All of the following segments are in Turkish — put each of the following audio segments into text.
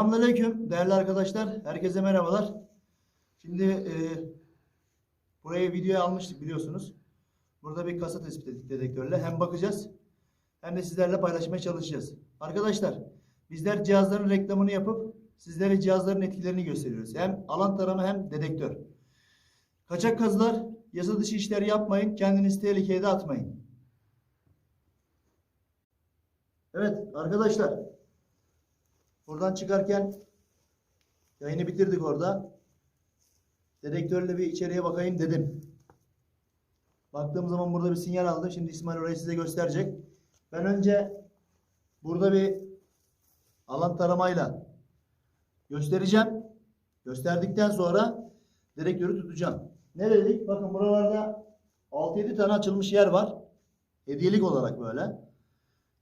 Selamünaleyküm değerli arkadaşlar. Herkese merhabalar. Şimdi e, buraya videoya almıştık biliyorsunuz. Burada bir kasa tespit ettik dedektörle. Hem bakacağız hem de sizlerle paylaşmaya çalışacağız. Arkadaşlar bizler cihazların reklamını yapıp sizlere cihazların etkilerini gösteriyoruz. Hem alan tarama hem dedektör. Kaçak kazılar, yasa dışı işler yapmayın. Kendinizi tehlikeye de atmayın. Evet arkadaşlar. Buradan çıkarken yayını bitirdik orada. Dedektörle bir içeriye bakayım dedim. Baktığım zaman burada bir sinyal aldım. Şimdi İsmail orayı size gösterecek. Ben önce burada bir alan taramayla göstereceğim. Gösterdikten sonra dedektörü tutacağım. Ne dedik? Bakın buralarda 6-7 tane açılmış yer var. Hediyelik olarak böyle.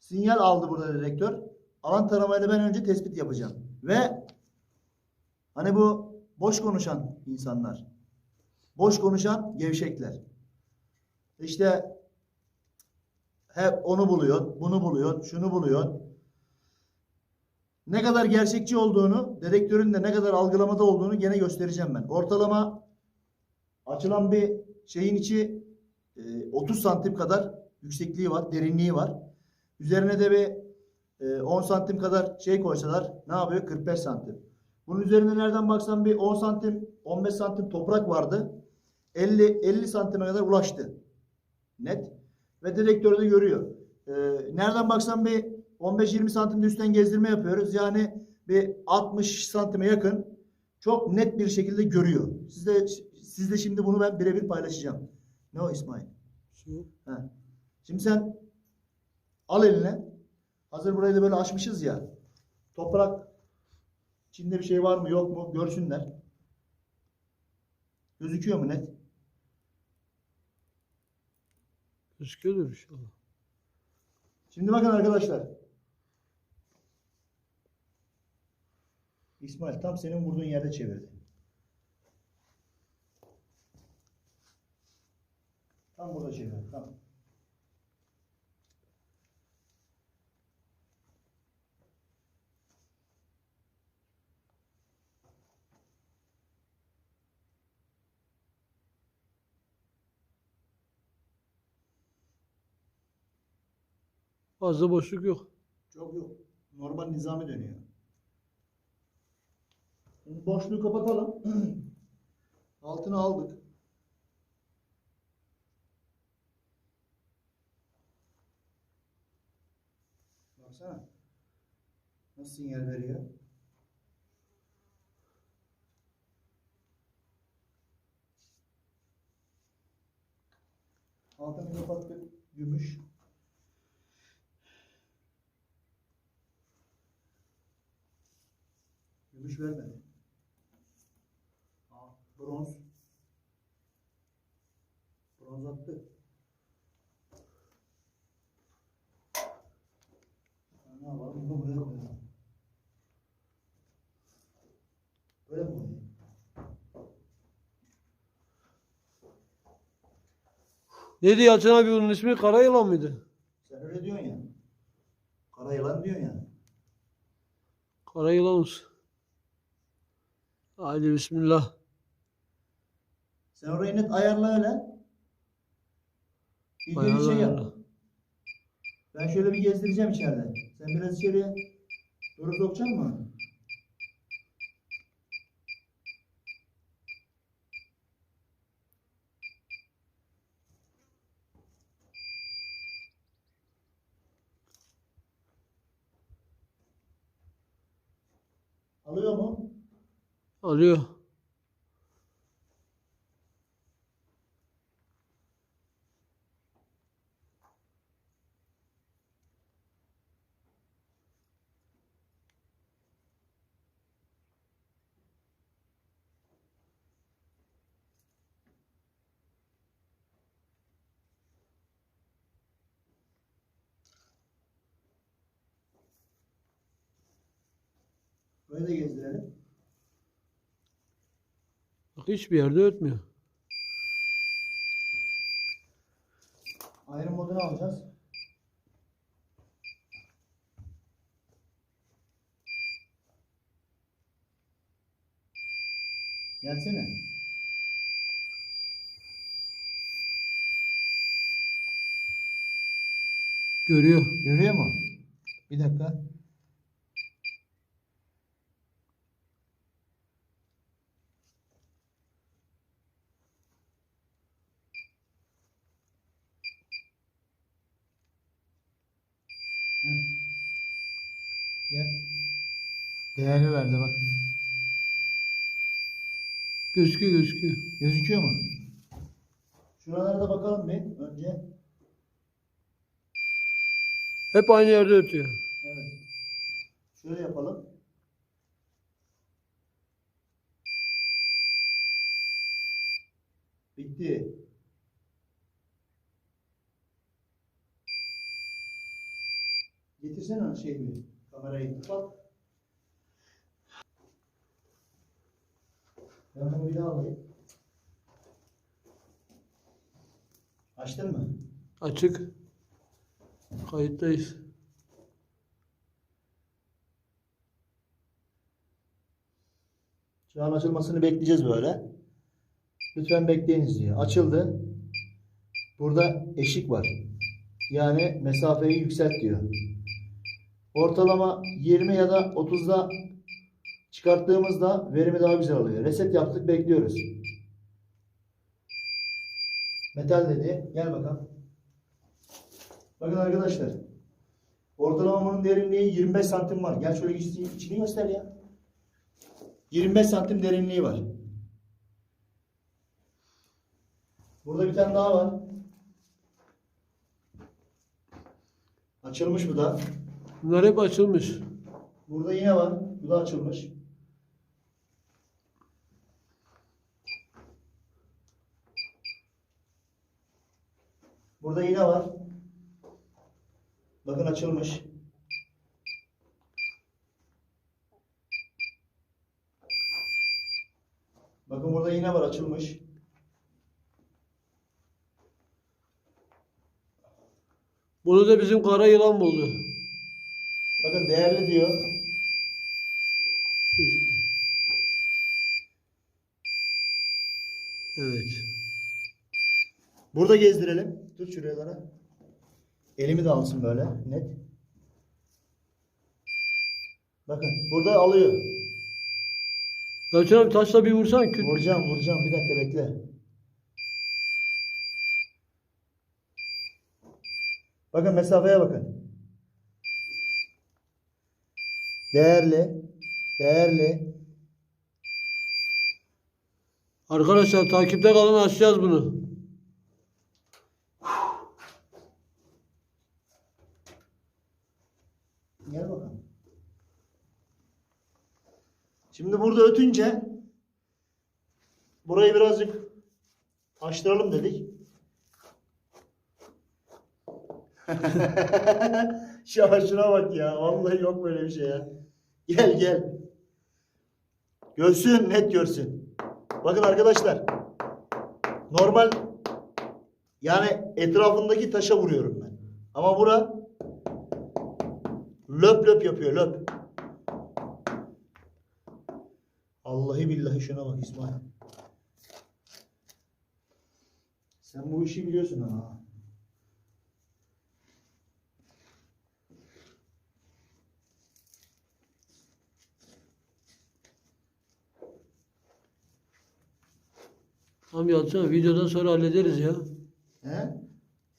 Sinyal aldı burada dedektör. Alan taramayla ben önce tespit yapacağım. Ve hani bu boş konuşan insanlar. Boş konuşan gevşekler. İşte hep onu buluyor, bunu buluyor, şunu buluyor. Ne kadar gerçekçi olduğunu, dedektörün de ne kadar algılamada olduğunu gene göstereceğim ben. Ortalama açılan bir şeyin içi e, 30 santim kadar yüksekliği var, derinliği var. Üzerine de bir e, 10 santim kadar şey koysalar ne yapıyor? 45 santim. Bunun üzerine nereden baksan bir 10 santim, 15 santim toprak vardı. 50 50 santime kadar ulaştı. Net. Ve dedektörü de görüyor. E, nereden baksan bir 15-20 santim de üstten gezdirme yapıyoruz. Yani bir 60 santime yakın çok net bir şekilde görüyor. Siz de, siz de şimdi bunu ben birebir paylaşacağım. Ne o İsmail? Şu He. Şimdi sen al eline. Hazır burayı da böyle açmışız ya. Toprak içinde bir şey var mı yok mu görsünler. Gözüküyor mu net? gözüküyordur inşallah. Şimdi bakın arkadaşlar. İsmail tam senin vurduğun yerde çevirdi. Tam burada çevirdi. Tamam. Fazla boşluk yok. Çok yok. Normal nizami dönüyor. Şimdi boşluğu kapatalım. Altını aldık. Baksana. Nasıl sinyal veriyor? Altını kapattık. Gümüş. Gümüş vermedi. Aa, bronz. Bronz attı. Ne yapalım? Bunu buraya koyalım. Böyle mi koyayım? Neydi Yalçın abi bunun ismi? Kara yılan mıydı? Sen öyle diyorsun ya. Kara yılan diyorsun ya. Kara yılan olsun. Haydi bismillah. Sen orayı net ayarla öyle. İlgili şey yap. ayarla. Ben şöyle bir gezdireceğim içeride. Sen biraz içeriye doğru sokacak mısın? Alıyor mu? Alıyor. Böyle gezdirelim. Hiçbir yerde ötmüyor. Ayrı modunu alacağız. Gelsene. Görüyor. Görüyor mu? Bir dakika. Değerli verdi bak. Gözüküyor gözüküyor. Gözüküyor mu? Şuralara da bakalım bir önce. Hep aynı yerde ötüyor. Evet. Şöyle yapalım. Bitti. Getirsene şey bir kamerayı bak. Ben bunu bir daha alayım. Açtın mı? Açık. Kayıttayız. Şu an açılmasını bekleyeceğiz böyle. Lütfen bekleyiniz diyor. Açıldı. Burada eşik var. Yani mesafeyi yükselt diyor. Ortalama 20 ya da 30'da çıkarttığımızda verimi daha güzel oluyor. Reset yaptık bekliyoruz. Metal dedi. Gel bakalım. Bakın arkadaşlar. Ortalama bunun derinliği 25 santim var. Gel şöyle içini içini göster ya. 25 santim derinliği var. Burada bir tane daha var. Açılmış bu da. Bunlar hep açılmış. Burada yine var. Bu da açılmış. Burada yine var. Bakın açılmış. Bakın burada yine var açılmış. Bunu da bizim kara yılan buldu. Bakın değerli diyor. Evet. Burada gezdirelim. Tut şuralara. Elimi de alsın böyle net. Bakın burada alıyor. Yalçın abi taşla bir vursan küt. Vuracağım vuracağım bir dakika bekle. Bakın mesafeye bakın. Değerli. Değerli. Arkadaşlar takipte kalın açacağız bunu. Gel bakalım. Şimdi burada ötünce burayı birazcık açtıralım dedik. Şuna şuna bak ya. Vallahi yok böyle bir şey ya. Gel gel. Görsün, net görsün. Bakın arkadaşlar. Normal yani etrafındaki taşa vuruyorum ben. Ama bura Löp löp yapıyor löp. Vallahi billahi şuna bak İsmail. Sen bu işi biliyorsun ha. Tamam Yalçın videodan sonra hallederiz ya. He?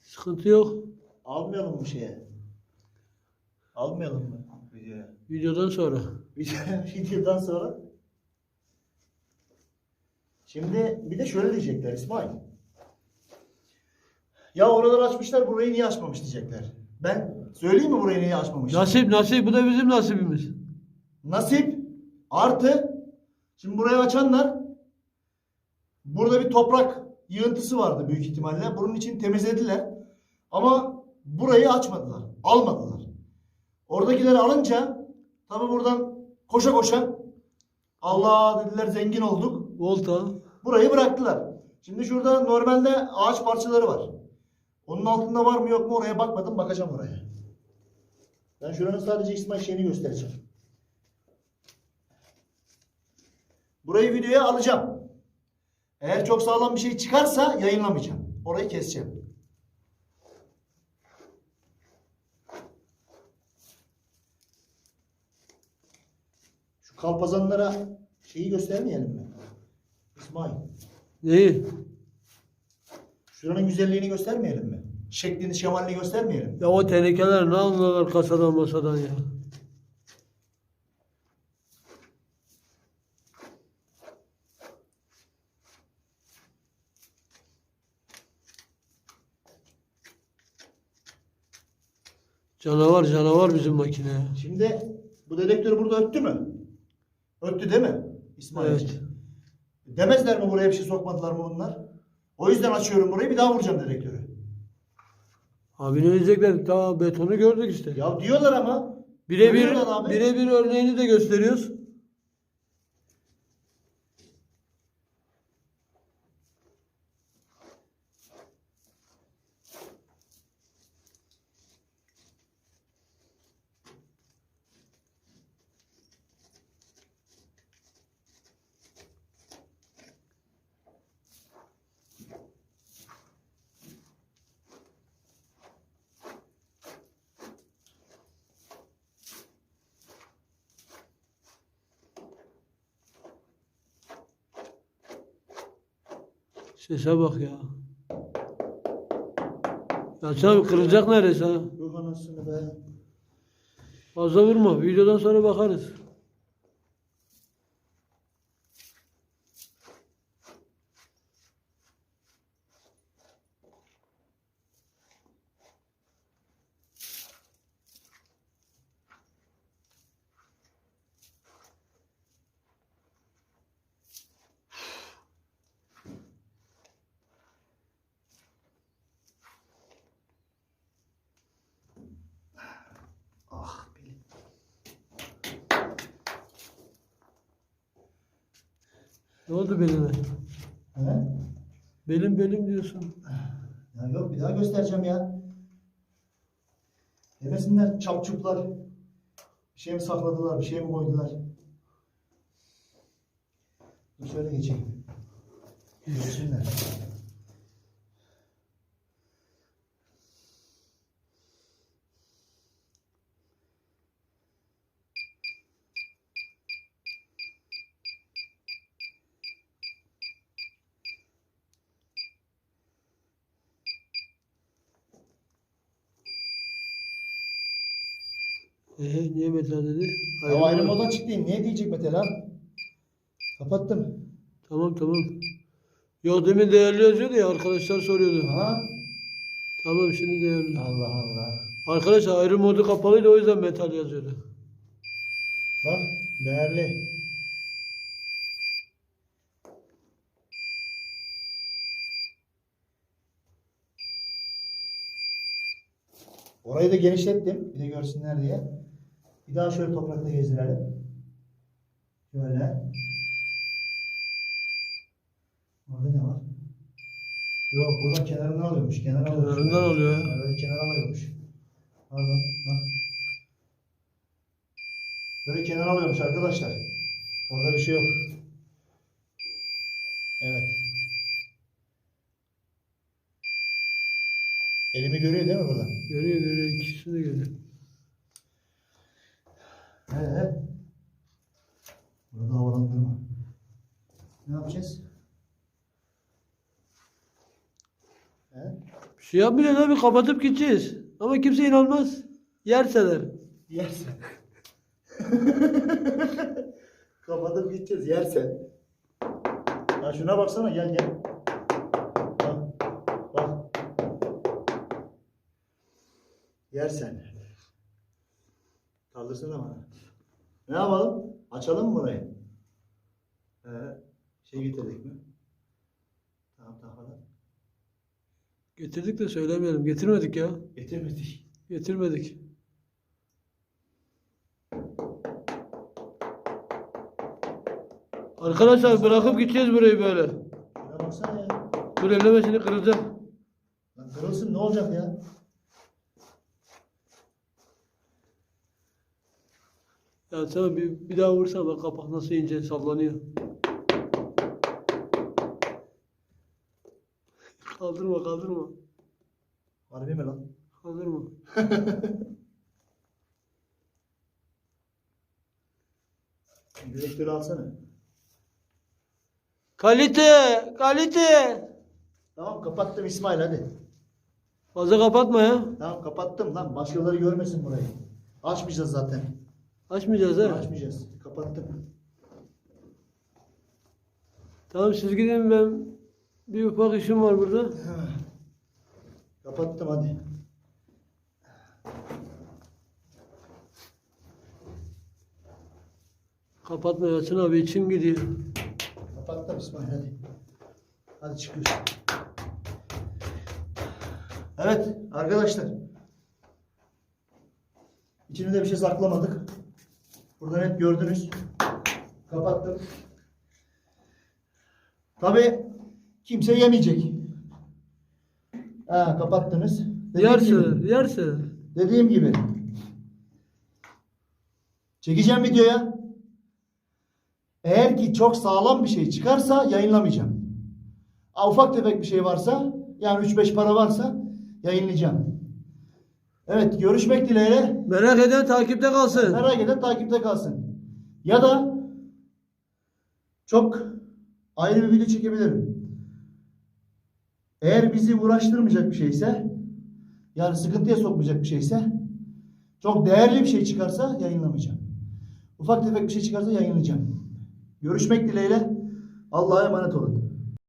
Sıkıntı yok. Almayalım mı şeye? Almayalım mı videoya? Videodan sonra. Video- Videodan sonra. Şimdi bir de şöyle diyecekler İsmail. Ya oraları açmışlar burayı niye açmamış diyecekler. Ben söyleyeyim mi burayı niye açmamış? Nasip nasip bu da bizim nasibimiz. Nasip artı şimdi burayı açanlar burada bir toprak yığıntısı vardı büyük ihtimalle. Bunun için temizlediler. Ama burayı açmadılar. Almadılar. Oradakileri alınca tabi buradan koşa koşa Allah dediler zengin olduk. Volta. Burayı bıraktılar. Şimdi şurada normalde ağaç parçaları var. Onun altında var mı yok mu oraya bakmadım bakacağım oraya. Ben şuranın sadece İsmail şeyini göstereceğim. Burayı videoya alacağım. Eğer çok sağlam bir şey çıkarsa yayınlamayacağım. Orayı keseceğim. Şu kalpazanlara şeyi göstermeyelim mi? İsmail. Neyi? Şuranın güzelliğini göstermeyelim mi? Şeklini, şemalini göstermeyelim mi? Ya o tenekeler ne anlarlar kasadan masadan ya. Canavar canavar bizim makine. Şimdi bu dedektör burada öttü mü? Öttü değil mi? İsmail. Evet. Demezler mi buraya bir şey sokmadılar mı bunlar? O yüzden açıyorum burayı bir daha vuracağım dedektörü. Abi ne diyecekler? Daha betonu gördük işte. Ya diyorlar ama. Birebir abi. birebir örneğini de gösteriyoruz. Sese bak ya. Ya sen kırılacak neredeyse ha. Yok anasını be. Fazla vurma. Videodan sonra bakarız. Ne oldu beline? He? Belim belim diyorsun. Ya yok bir daha göstereceğim ya. Demesinler çapçuplar. Bir şey mi sakladılar, bir şey mi koydular? Dur şöyle geçeyim. Görsünler. Ee, niye metal dedi? Ya ayrı moda çıktı. Ne diyecek mesela? Kapattım. Tamam tamam. Yok demin değerli yazıyordu ya arkadaşlar soruyordu. Aha. Tamam şimdi değerli. Allah Allah. Arkadaşlar ayrı modu kapalıydı o yüzden metal yazıyordu. Bak değerli. Orayı da genişlettim. Bir de görsünler diye. Bir daha şöyle toprakta gezdirelim. Şöyle. Orada ne var? Yok buradan kenarından alıyormuş. Kenar alıyormuş. Kenarından alıyor ya. Böyle kenar alıyormuş. Pardon. Bak. Böyle kenar alıyormuş arkadaşlar. Orada bir şey yok. Evet. Elimi görüyor değil mi buradan? Görüyor görüyor ikisini de görüyor. He. Burada havalandırma. Ne yapacağız? He? Bir şey yapmayacağız abi kapatıp gideceğiz. Ama kimse inanmaz. Yerseler. Yersen. Kapatıp gideceğiz yersen. Ya şuna baksana gel gel. Bak. Bak. Yersen. Kaldırsana bana. Ne yapalım? Açalım mı burayı? Ee, şey getirdik mi? Tamam tamam. Getirdik de söylemeyelim. Getirmedik ya. Getirmedik. Getirmedik. Arkadaşlar bırakıp gideceğiz burayı böyle. Şuna baksana ya. Dur ellemesini kıracak. Lan kırılsın ne olacak ya? Ya sen bir, bir daha vursa bak kapak nasıl ince sallanıyor. Kaldırma kaldırma. Harbi mi lan? Kaldırma. Direktörü alsana. Kalite, kalite. Tamam kapattım İsmail hadi. Fazla kapatma ya. Tamam kapattım lan başkaları görmesin burayı. Açmayacağız zaten. Açmayacağız ha. Açmayacağız. Kapattım. Tamam siz gidin ben bir ufak işim var burada. Kapattım hadi. Kapatma Yalçın abi içim gidiyor. Kapattım İsmail hadi. Hadi çıkıyoruz. Evet arkadaşlar. İçinde bir şey saklamadık. Burada net gördünüz. Kapattım. Tabi kimse yemeyecek. Ha, kapattınız. Dediğim gibi- yerse. Dediğim gibi. Çekeceğim videoya. Eğer ki çok sağlam bir şey çıkarsa yayınlamayacağım. Ha, ufak tefek bir şey varsa yani 3-5 para varsa yayınlayacağım. Evet görüşmek dileğiyle. Merak eden takipte kalsın. Merak eden takipte kalsın. Ya da çok ayrı bir video çekebilirim. Eğer bizi uğraştırmayacak bir şeyse yani sıkıntıya sokmayacak bir şeyse çok değerli bir şey çıkarsa yayınlamayacağım. Ufak tefek bir şey çıkarsa yayınlayacağım. Görüşmek dileğiyle. Allah'a emanet olun.